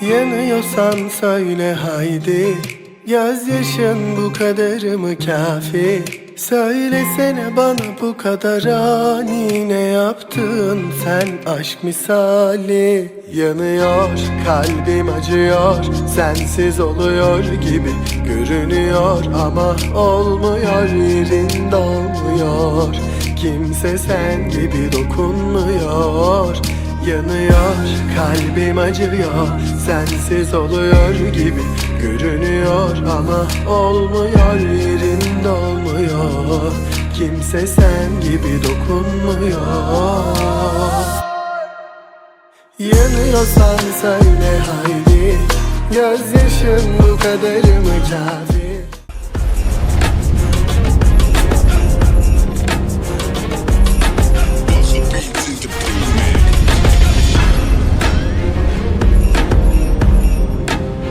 Yanıyorsan söyle haydi. Gözyaşın bu kadar mı kafi? Söylesene bana bu kadar ani Ne yaptın sen aşk misali. Yanıyor kalbim acıyor. Sensiz oluyor gibi görünüyor Ama olmuyor yerinde olmuyor Kimse sen gibi dokunmuyor. Yanıyor, kalbim acıyor. Sensiz oluyor gibi görünüyor Ama olmuyor, yerinde olmuyor Kimse sen gibi dokunmuyor. Yanıyorsan söyle haydi Gözyaşın bu kadar mı kafi